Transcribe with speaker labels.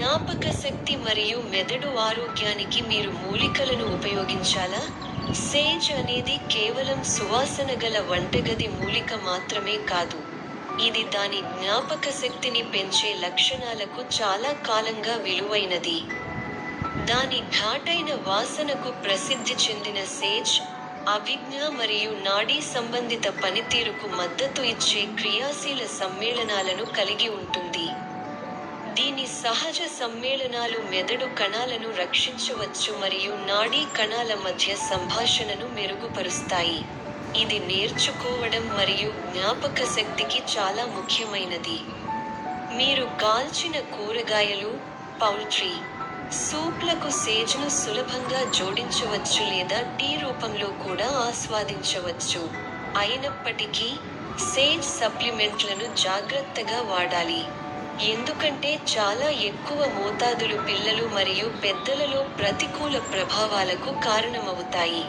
Speaker 1: జ్ఞాపక శక్తి మరియు మెదడు ఆరోగ్యానికి మీరు మూలికలను ఉపయోగించాలా? సేజ్ అనేది కేవలం సువాసన గల వంటగది మూలిక మాత్రమే కాదు. ఇది దాని జ్ఞాపక శక్తిని పెంచే లక్షణాలకు చాలా కాలంగా విలువైనది. దాని ఘాటైన వాసనకు ప్రసిద్ధి చెందిన సేజ్ అభిజ్ఞ మరియు నాడీ సంబంధిత పనితీరుకు మద్దతు ఇచ్చే క్రియాశీల సమ్మేళనాలను కలిగి ఉంటుంది. దీని సహజ సమ్మేళనాలు మెదడు కణాలను రక్షించవచ్చు మరియు నాడీ కణాల మధ్య సంభాషణను మెరుగుపరుస్తాయి. ఇది నేర్చుకోవడం మరియు జ్ఞాపక శక్తికి చాలా ముఖ్యమైనది. మీరు కాల్చిన కూరగాయలు పౌల్ట్రీ సూప్లకు సేజ్ను సులభంగా జోడించవచ్చు లేదా టీ రూపంలో కూడా ఆస్వాదించవచ్చు. అయినప్పటికీ సేజ్ సప్లిమెంట్లను జాగ్రత్తగా వాడాలి. ఎందుకంటే చాలా ఎక్కువ మోతాదులు పిల్లలు మరియు పెద్దలలో ప్రతికూల ప్రభావాలకు కారణమవుతాయి.